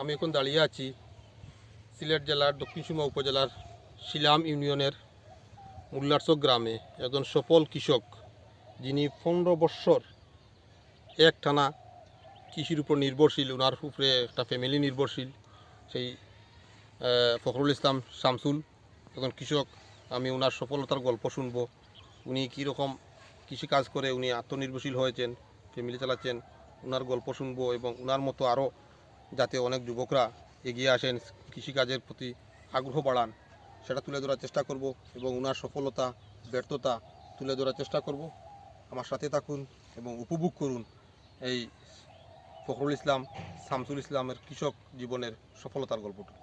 আমি এখন দাঁড়িয়ে আছি সিলেট জেলার দক্ষিণ সুমা উপজেলার শিলাম ইউনিয়নের মুল্লারচক গ্রামে একজন সফল কৃষক যিনি পনেরো বৎসর এক টানা কৃষির উপর নির্ভরশীল ওনার উপরে একটা ফ্যামিলি নির্ভরশীল, সেই ফখরুল ইসলাম শামসুল। একজন কৃষক, আমি ওনার সফলতার গল্প শুনব। উনি কীরকম কৃষিকাজ করে, উনি আত্মনির্ভরশীল হয়েছেন ফ্যামিলি চালাচ্ছেন ওনার গল্প শুনব এবং ওনার মতো আরও যাতে অনেক যুবকরা এগিয়ে আসেন, কৃষিকাজের প্রতি আগ্রহ বাড়ান, সেটা তুলে ধরার চেষ্টা করব এবং ওনার সফলতা, ব্যর্থতা তুলে ধরার চেষ্টা করব। আমার সাথে থাকুন এবং উপভোগ করুন এই ফখরুল ইসলাম, শামসুল ইসলামের কৃষক জীবনের সফলতার গল্পটা।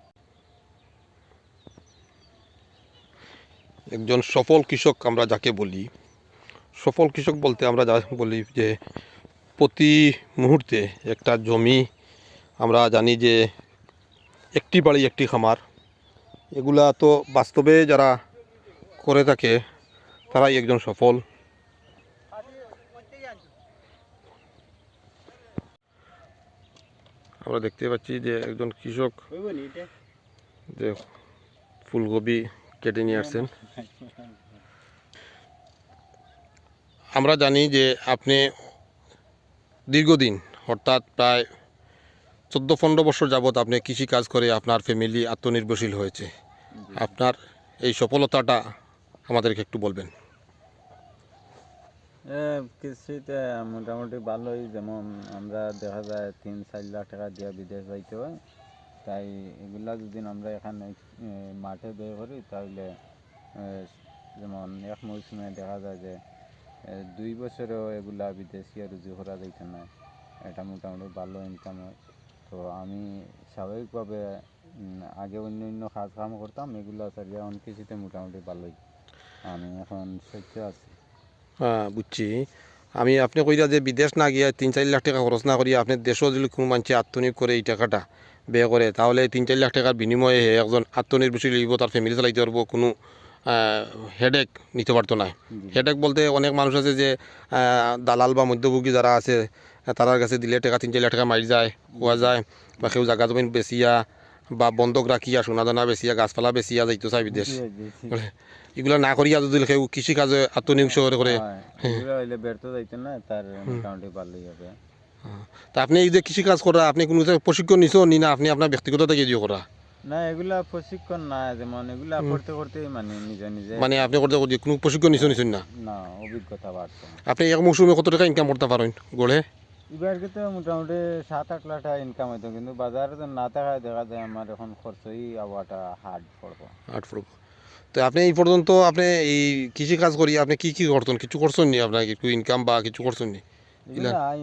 একজন সফল কৃষক আমরা যাকে বলি, সফল কৃষক বলতে আমরা যা বলি যে প্রতি মুহূর্তে একটা জমি আমরা জানি যে একটি বাড়ি, একটি খামার। এগুলা তো বাস্তবে যারা করে থাকে, তারাই একজন সফল। আমরা দেখতে পাচ্ছি যে একজন কৃষক যে ফুলকপি কেটে নিয়ে আসছেন। আমরা জানি যে আপনি দীর্ঘদিন, অর্থাৎ প্রায় চোদ্দ পনেরো বছর যাবৎ আপনি কৃষি কাজ করে আপনার ফ্যামিলি আত্মনির্ভরশীল হয়েছে। আপনার এই সফলতাটা আমাদেরকে একটু বলবেন। কৃষিতে মোটামুটি ভালোই যেমন আমরা দেখা যায় তিন চার লাখ টাকা দিয়ে বিদেশ যাইতে হয়। তাই এগুলা যদি আমরা এখানে মাঠে ব্যয় করি তাহলে যেমন এক মৌসুমে দেখা যায় যে দুই বছরেও এগুলা বিদেশি আর রুজু করা যাইতে না এটা মোটামুটি ভালো ইনকাম হয়। তো আমি স্বাভাবিকভাবে আগে অন্য অন্য কাজ কাম করতাম এগুলো ছাড়িয়ে এখন কৃষিতে মোটামুটি ভালোই। আমি এখন সহ্য আছি। হ্যাঁ বুঝছি। আমি আপনি কইরা যে বিদেশ না গিয়ে তিন চার লাখ টাকা খরচ না করিয়া আপনি দেশও যদি কোনো মানুষে আত্মনিয়োগ করে এই টাকাটা ব্যয় করে তাহলে তিন চার লাখ টাকার বিনিময়ে একজন আত্মনির্ভরশীল হইব তার ফ্যামিলি চালাইতে পারব কোনো হেডেক নিতে পারতো না। হেডেক বলতে অনেক মানুষ আছে যে দালাল বা মধ্যভোগী যারা আছে তারার কাছে দিলে টাকা তিন চার টাকা মারি যায় পোৱা যায়। বা কেউ জাগা জমিন বেচিয়া বা বন্ধক রাখিয়া সোনা দানা বেচিয়া গাছপালা বেচিয়া যাইতো চাই বিদেশ। এগুলা না করিয়া যদি কেউ কৃষিকাজে আত্মনিয়োগ করে এগুলো হইলে ব্যর্থ যাইতে না তার মোটামুটি ভালোই হবে তা আপনি এই যে কৃষি কাজ করা আপনি কোনো প্রশিক্ষণ নিছো নি না আপনি আপনার ব্যক্তিগত থেকে দিয়ে করা না এগুলা প্রশিক্ষণ না যেমন এগুলা করতে করতেই মানে নিজে নিজে মানে আপনি করতে করতে কোনো প্রশিক্ষণ নিছো নিছেন না? না অভিজ্ঞতা বাড়ছে আপনি এক মৌসুমে কত টাকা ইনকাম করতে পারেন গড়ে এবার কিন্তু মোটামুটি সাত আট লাখ টাকা ইনকাম হইতো কিন্তু বাজারে তো না থাকায় দেখা যায় আমার এখন খরচই আবহাওয়াটা হার্ড পড়ব আট ফুট তো আপনি এই পর্যন্ত আপনি এই কৃষিকাজ করি আপনি কি কি করতেন? কিছু করছেন নি আপনার কিছু ইনকাম বা কিছু করছেন নি?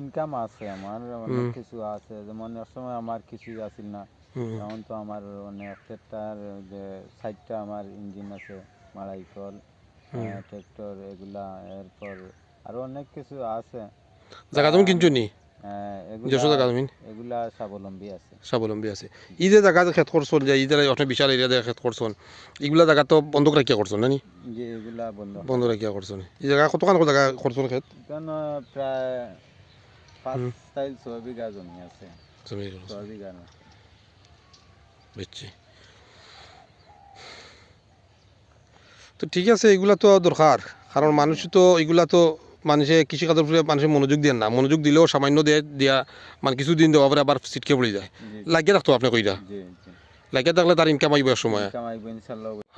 ইনকাম আছে আমার অনেক কিছু আছে। যেমন এক সময় আমার কিছুই আছিল না। এখন তো আমার অনেক ট্রেক্টর যে সাইডটা আমার ইঞ্জিন আছে মাড়াই কল ট্রেক্টর এগুলা এরপর আরও অনেক কিছু আছে। জায়গা তুমি কিনছো নি এগুলা জায়গা তুমি এগুলা স্বাবলম্বী আছে। স্বাবলম্বী আছে। ই যে জায়গা খেত করছেন যে বিশাল এরিয়া দিয়ে খেত করছেন এগুলা জায়গা তো বন্ধক রাখিয়া করছেন না যে এগুলা বন্ধ। বন্ধ রাখিয়া করছেন এই জায়গা কতখান জায়গা করছেন খেত? এখানে প্রায় পাঁচ ছয় বিঘা জমি আছে। জমি ছয় বিঘা না বুঝছি তো ঠিক আছে এগুলা তো দরকার কারণ মানুষ তো এগুলা তো মানুষে কৃষিকাজের উপরে মানুষের মনোযোগ দেন না। মনোযোগ দিলেও সামান্য দিয়ে দিয়া মানে কিছুদিন দেওয়া পরে আবার সিটকে পড়ে যায়। লাগিয়ে রাখতো আপনি কইরা। লাগিয়ে থাকলে তার ইনকাম আইব সময়।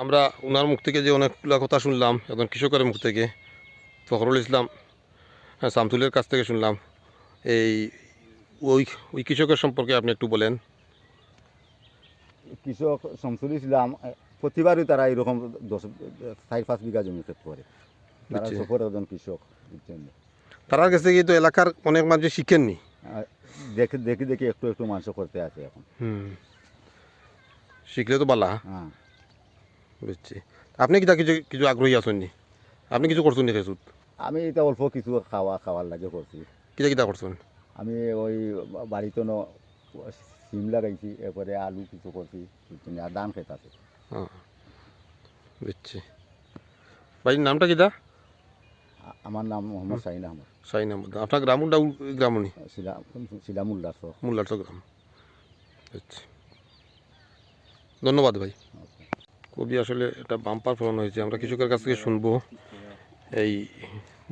আমরা ওনার মুখ থেকে যে অনেকগুলো কথা শুনলাম একজন কৃষকের মুখ থেকে ফখরুল ইসলাম হ্যাঁ, শামসুলের কাছ থেকে শুনলাম। এই ওই ওই কৃষকের সম্পর্কে আপনি একটু বলেন। কৃষক শামসুল ইসলাম প্রতিবারই তারা এরকম দশ চার পাঁচ বিঘা জমি ক্ষেত করে। তারা সফর একজন কৃষক বুঝছেন? তার কাছে কি তো এলাকার অনেক মানুষ শিখেননি। দেখে দেখি দেখি একটু একটু মাংস করতে আছে এখন। শিখলে তো বালা। হ্যাঁ। বুঝছি। আপনি কি তা কিছু কিছু আগ্রহী আছেন নি? আপনি কিছু করছেন নি খেসুত আমি এটা অল্প কিছু খাওয়া খাওয়ার লাগে করছি। কিতা কিতা করছেন? আমি ওই বাড়িতে সিম লাগাইছি এরপরে আলু কিছু করছি আর ধান খেত আছে হ্যাঁ। বুঝছি। বাড়ির নামটা কিতা আমার নাম মোহাম্মদ শাহিন আহমদ। সাইন আহমদ। আপনার গ্রামটা গ্রামনি শিলা শিলামুল্লাহ মোল্লার গ্রাম। আচ্ছা। ধন্যবাদ ভাই। কবি আসলে এটা বাম্পার ফলন হয়েছে। আমরা কৃষকের কাছ থেকে শুনব। এই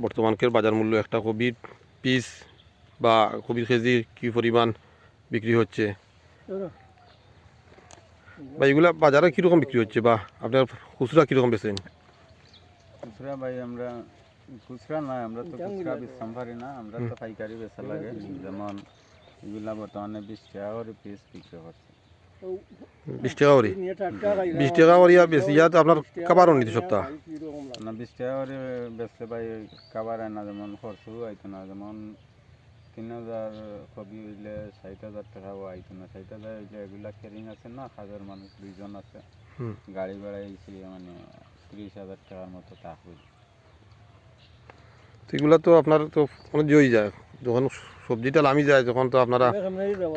বর্তমানকের বাজার মূল্য একটা কবির পিস বা কবির কেজি কী পরিমাণ বিক্রি হচ্ছে? বা এগুলা বাজারে কীরকম বিক্রি হচ্ছে বা আপনার খুচরা কীরকম বেছেন খুচরা ভাই আমরা খুচরা নয় আমরা তো খুচরা বেচতাম পারি না আমরা তো পাইকারি বেচা লাগে। যেমন এগুলা বর্তমানে বিশ টাকা করে পিস বিক্রি করছে বিশ টাকা করে? বিশ টাকা করে ইয়া বেশি ইয়া তো আপনার কাবারও নিতে সপ্তাহ না বিশ টাকা করে বেচতে পাই কাবার হয় না যেমন খরচও আইতো না যেমন তিন হাজার কবি হইলে ষাট হাজার টাকাও আইতো না। ষাট হাজার হইলে এগুলা কেরিং আছে না হাজার মানুষ দুইজন আছে। গাড়ি ভাড়া মানে ত্রিশ হাজার টাকার মতো তা হইল। তো এগুলা তো আপনার তো অনেক জয়ী যায়। যখন সবজিটা লামি যায় তখন তো আপনারা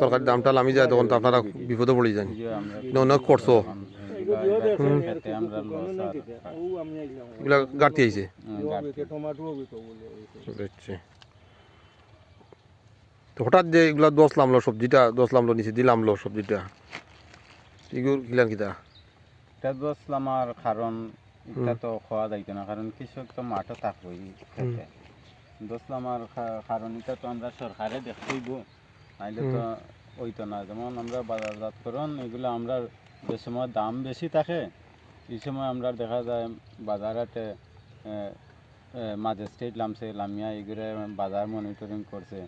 তরকারির দামটা লামি যায় তখন তো আপনারা বিপদে পড়ে যান অনেক। এখন এগুলা গাড়তি আইছে। বুঝছি তো হঠাৎ যে এগুলা দশ লামলো সবজিটা দশ লামলো নিচে দিলামলো সবজিটা এগুলো কিলান কিতা? এটা বসলাম আর কারণ এটা তো খাওয়া যাইতো না কারণ কৃষক তো মাঠে থাকবই দোসলাম আর খা- তো আমরা সরকারে দেখতেইব। নাইলে তো ওইতো না। যেমন আমরা বাজারজাতকরণ এগুলো আমরা যে সময় দাম বেশি থাকে এই সময় আমরা দেখা যায় বাজারাতে ম্যাজিস্ট্রেট লামছে লামিয়া এগুলো বাজার মনিটরিং করছে।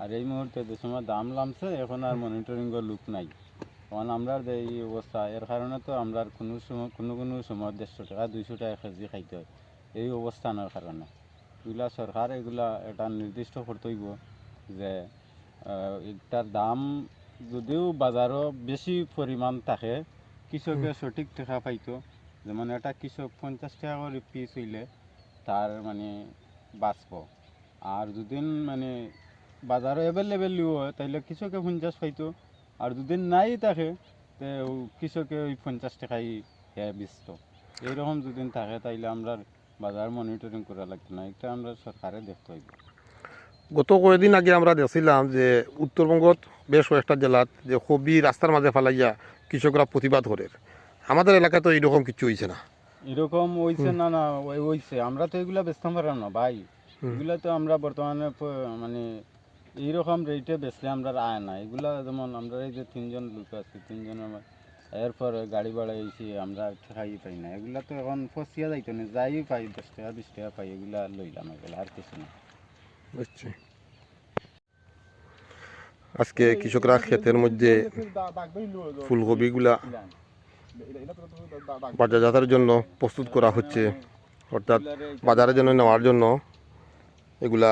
আর এই মুহূর্তে যে সময় দাম লামছে এখন আর মনিটরিংয়ের লোক নাই। কারণ আমরা যে এই অবস্থা এর কারণে তো আমরা কোনো সময় কোনো কোনো সময় দেড়শো টাকা দুইশো টাকা কেজি খাইতে হয়। এই অবস্থানের কারণে। এগুলা সরকার এগুলা এটা নির্দিষ্ট করতে হইব যে এটার দাম যদিও বাজারও বেশি পরিমাণ থাকে কৃষকে সঠিক টাকা পাইতো। যেমন এটা কৃষক পঞ্চাশ টাকা করে পিস হইলে তার মানে বাঁচব। আর যদি মানে বাজারে অ্যাভেলেবেল হয় তাইলে কৃষকে পঞ্চাশ পাইতো। আর যদি নাই থাকে তে কৃষকে ওই পঞ্চাশ টাকাই বেচত এইরকম যদি থাকে তাইলে আমরা বাজার মনিটরিং করা লাগতো না এটা আমরা সরকারে দেখতে হইব। গত কয়েকদিন আগে আমরা দেখছিলাম যে উত্তরবঙ্গত বেশ কয়েকটা জেলাত যে কবি রাস্তার মাঝে ফালাইয়া কৃষকরা প্রতিবাদ করে। আমাদের এলাকায় তো এইরকম কিছু হয়েছে না। এরকম হইছে না না ওই- হইছে। আমরা তো এগুলা বেচতাম পারলাম না ভাই। এগুলা তো আমরা বর্তমানে মানে এইরকম রেটে বেচলে আমরা আয় না। এগুলা যেমন আমরা এই যে তিনজন লোক আছে তিনজন আমার এরপর গাড়ি ভাড়া এসে আমরা ঠেকাই পাই না। এগুলা তো এখন ফসিয়া যাইতো না, যাই পাই, দশ টাকা, বিশ টাকা পাই, এগুলা লইলাম এগুলা, আর কিছু না। বুঝছি। আজকে কৃষকরা ক্ষেতের মধ্যে ফুলকপিগুলা বাজারজাতের জন্য প্রস্তুত করা হচ্ছে, অর্থাৎ বাজারের জন্য নেওয়ার জন্য এগুলা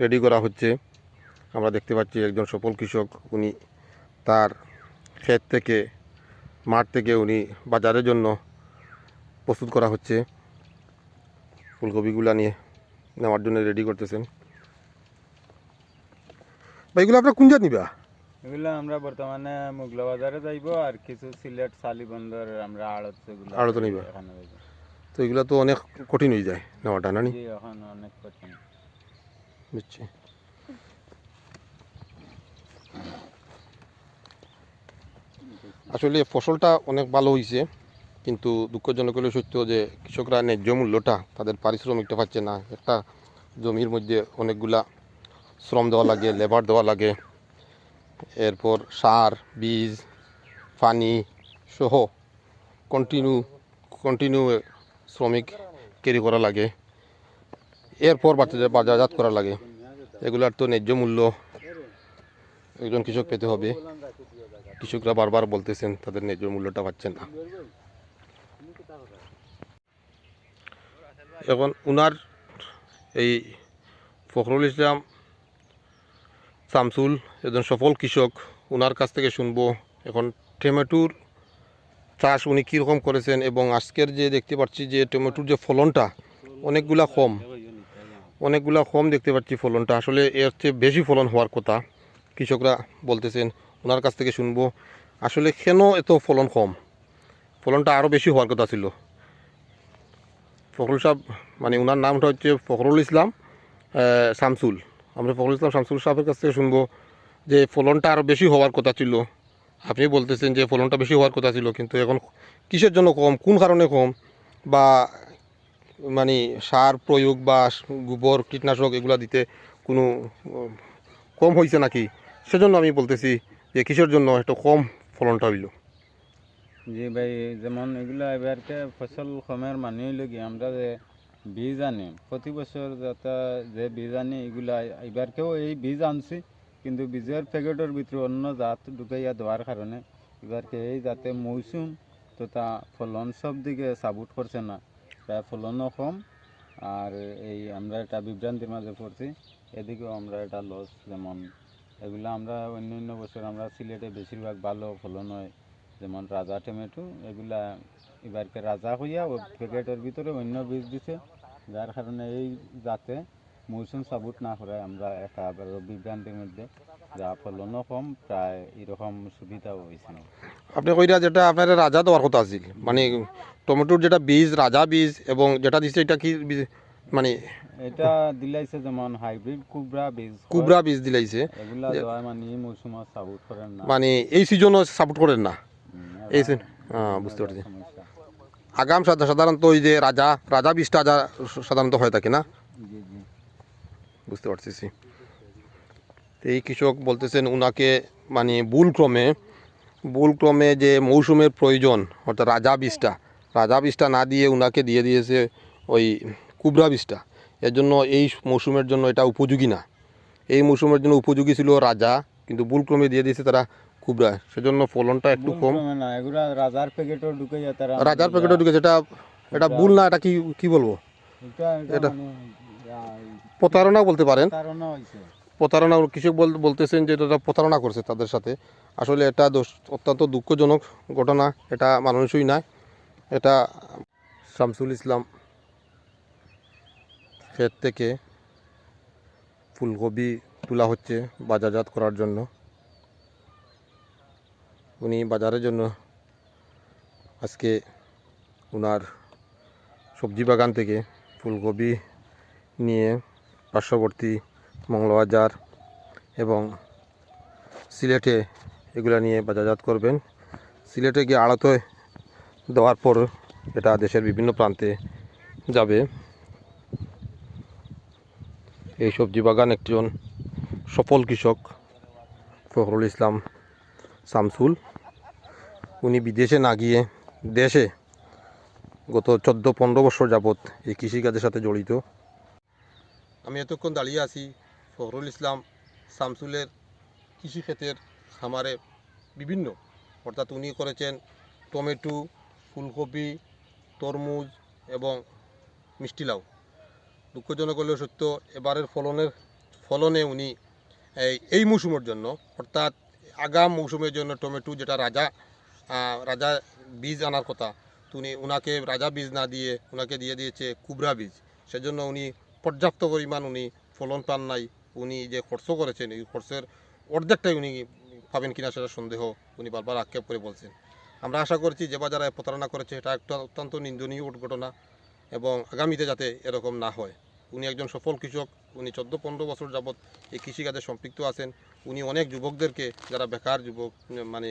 রেডি করা হচ্ছে। আমরা দেখতে পাচ্ছি একজন সফল কৃষক, উনি তার ক্ষেত থেকে মাঠ থেকে উনি বাজারের জন্য প্রস্তুত করা হচ্ছে। ফুলকপিগুলা নিয়ে নেওয়ার জন্য রেডি করতেছেন। বা এগুলো আপনার কোন জাত নিবা? এগুলা আমরা বর্তমানে মুগলা বাজারে যাইব আর কিছু সিলেট সালিবন্দর আমরা আড়ত আড়তে নিবা? তো এগুলো তো অনেক কঠিন হয়ে যায় নেওয়াটা না নি? এখন অনেক কঠিন। বুঝছি। আসলে ফসলটা অনেক ভালো হয়েছে কিন্তু দুঃখজনক হলে সত্য যে কৃষকরা ন্যায্য মূল্যটা তাদের পারিশ্রমিকটা পাচ্ছে না। একটা জমির মধ্যে অনেকগুলা শ্রম দেওয়া লাগে লেবার দেওয়া লাগে, এরপর সার, বীজ, পানি সহ কন্টিনিউ কন্টিনিউ শ্রমিক ক্যারি করা লাগে, এরপর বাচ্চাদের বাজারজাত করা লাগে। এগুলার তো ন্যায্য মূল্য একজন কৃষক পেতে হবে। কৃষকরা বারবার বলতেছেন, তাদের ন্যায্য মূল্যটা পাচ্ছেন না। এখন উনার এই ফখরুল ইসলাম, শামসুল একজন সফল কৃষক ওনার কাছ থেকে শুনব, এখন টমেটোর চাষ উনি কীরকম করেছেন এবং আজকের যে দেখতে পাচ্ছি যে টমেটোর যে ফলনটা, অনেকগুলা কম অনেকগুলা কম দেখতে পাচ্ছি ফলনটা। আসলে এর চেয়ে বেশি ফলন হওয়ার কথা কৃষকরা বলতেছেন। ওনার কাছ থেকে শুনব। আসলে কেন এত ফলন কম? ফলনটা আরও বেশি হওয়ার কথা ছিল। ফখরুল সাহেব মানে ওনার নামটা হচ্ছে ফখরুল ইসলাম শামসুল। আমরা ফখরুল ইসলাম, শামসুল সাহেবের কাছ থেকে শুনব যে ফলনটা আরও বেশি হওয়ার কথা ছিল। আপনি বলতেছেন যে ফলনটা বেশি হওয়ার কথা ছিল, কিন্তু এখন কিসের জন্য কম? কোন কারণে কম? বা মানে সার প্রয়োগ বা গোবর, কীটনাশক এগুলা দিতে কোনো, কম হয়েছে নাকি? সেজন্য আমি বলতেছি যে কিসের জন্য একটু কম ফলনটা হইল? জি ভাই, যেমন এগুলা এবারকে ফসল কমের মানে হইল কি, আমরা যে বীজ আনি, প্রতি বছর যাতে যে বীজ আনি, এগুলা এবারকেও এই বীজ আনছি, কিন্তু বীজের প্যাকেটের ভিতরে অন্য জাত ঢুকাইয়া দেওয়ার কারণে এবারকে এই যাতে মৌসুম তথা ফলন সব দিকে সাপোর্ট করছে না। প্রায় ফলনও কম, আর এই আমরা একটা বিভ্রান্তির মাঝে পড়ছি, এদিকেও আমরা এটা লস যেমন এগুলো আমরা অন্য অন্য বছর আমরা সিলেটে বেশিরভাগ ভালো ফলন হয়। যেমন রাজা টমেটো, এগুলা এবারকে রাজা হইয়া ও প্যাকেটের ভিতরে অন্য বীজ দিছে। যার কারণে এই যাতে মৌসুম সাবুট না করে আমরা একটা বিভ্রান্তির মধ্যে। যা ফলনও কম, প্রায় এরকম সুবিধাও হয়েছে আপনি কইরা যেটা আপনার রাজা দেওয়ার কথা আছিল মানে টমেটোর যেটা বীজ, রাজা বীজ এবং যেটা দিচ্ছে এটা কি? মানে এটা দিলাইছে যেমন হাইব্রিড কুবরা বীজ কুবরা বীজ দিলাইছে। এগুলা মানে এই মৌসুমে সাবুট করেন না। মানে এই সিজনও সাপোর্ট করেন না? এই সিজন হ্যাঁ বুঝতে পারছি। আগাম সাধারণত ওই যে রাজা রাজা বীজটা যা সাধারণত হয়ে থাকে না? বুঝতে পারতেছি। তো এই কৃষক বলতেছেন উনাকে মানে ভুলক্রমে ভুলক্রমে যে মৌসুমের প্রয়োজন অর্থাৎ রাজা বীজটা রাজা বীজটা না দিয়ে উনাকে দিয়ে দিয়েছে ওই কুবরা বীজটা। এর জন্য এই মৌসুমের জন্য এটা উপযোগী না। এই মৌসুমের জন্য উপযোগী ছিল রাজা কিন্তু ভুলক্রমে দিয়ে দিয়েছে তারা কুবরা। সেজন্য ফলনটা একটু কম। রাজার প্যাকেটও তারা রাজার ঢুকেছে এটা এটা ভুল না এটা কি কি বলব? এটা মানে প্রতারণা বলতে পারেন। প্রতারণা কৃষক বল বলতেছেন যে এটা প্রতারণা করছে তাদের সাথে। আসলে এটা অত্যন্ত দুঃখজনক ঘটনা এটা মানুষই নয়। এটা শামসুল ইসলাম ক্ষেত থেকে ফুলকপি তোলা হচ্ছে বাজারজাত করার জন্য। উনি বাজারের জন্য আজকে ওনার সবজি বাগান থেকে ফুলকপি নিয়ে পার্শ্ববর্তী মঙ্গলবাজার এবং সিলেটে এগুলা নিয়ে বাজারজাত করবেন। সিলেটে গিয়ে আড়তে দেওয়ার পর এটা দেশের বিভিন্ন প্রান্তে যাবে। এই সবজি বাগান একজন সফল কৃষক, ফখরুল ইসলাম শামসুল। উনি বিদেশে না গিয়ে দেশে গত চোদ্দ পনেরো বছর যাবৎ এই কৃষিকাজের সাথে জড়িত। আমি এতক্ষণ দাঁড়িয়ে আছি ফখরুল ইসলাম শামসুলের কৃষিক্ষেতের খামারে। বিভিন্ন, অর্থাৎ উনি করেছেন টমেটো, ফুলকপি, তরমুজ এবং মিষ্টি লাউ। দুঃখজনক হলেও সত্য, এবারের ফলনের, ফলনে উনি এই মৌসুমের জন্য, অর্থাৎ আগাম মৌসুমের জন্য টমেটো যেটা রাজা রাজা বীজ আনার কথা উনি ওনাকে রাজা বীজ না দিয়ে ওনাকে দিয়ে দিয়েছে কুবরা বীজ। সেজন্য উনি পর্যাপ্ত পরিমাণ উনি ফলন পান নাই, উনি যে খরচ করেছেন, এই খরচের অর্ধেকটাই উনি পাবেন কিনা সেটা সন্দেহ, উনি বারবার আক্ষেপ করে বলছেন। আমরা আশা করছি যে বা যারা প্রতারণা করেছে, এটা একটা অত্যন্ত নিন্দনীয় ঘটনা এবং আগামীতে যাতে এরকম না হয়। উনি একজন সফল কৃষক, উনি চোদ্দ পনেরো বছর যাবৎ এই কৃষিকাজে সম্পৃক্ত আছেন। উনি অনেক যুবকদেরকে, যারা বেকার যুবক মানে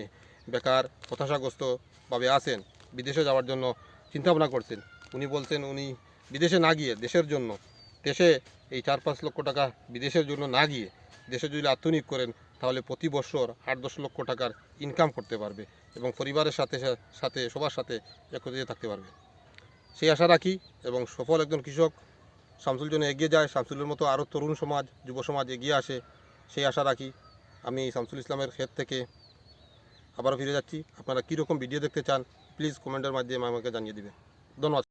বেকার হতাশাগ্রস্তভাবে আছেন, বিদেশে যাওয়ার জন্য চিন্তাভাবনা করছেন। উনি বলছেন, উনি বিদেশে না গিয়ে দেশের জন্য, দেশে এই চার পাঁচ লক্ষ টাকা বিদেশের জন্য না গিয়ে দেশে যদি আত্মনিয়োগ করেন, তাহলে প্রতি বছর আট দশ লক্ষ টাকার ইনকাম করতে পারবে এবং পরিবারের সাথে সাথে, সবার সাথে একত্রিত থাকতে পারবে। সেই আশা রাখি এবং সফল একজন কৃষক শামসুল যেন এগিয়ে যায়, শামসুলের মতো আরও তরুণ সমাজ, যুব সমাজ এগিয়ে আসে, সেই আশা রাখি আমি শামসুল ইসলামের ক্ষেত থেকে আবারও ফিরে যাচ্ছি। আপনারা কীরকম ভিডিও দেখতে চান প্লিজ কমেন্টের মাধ্যমে আমাকে জানিয়ে দেবেন। ধন্যবাদ।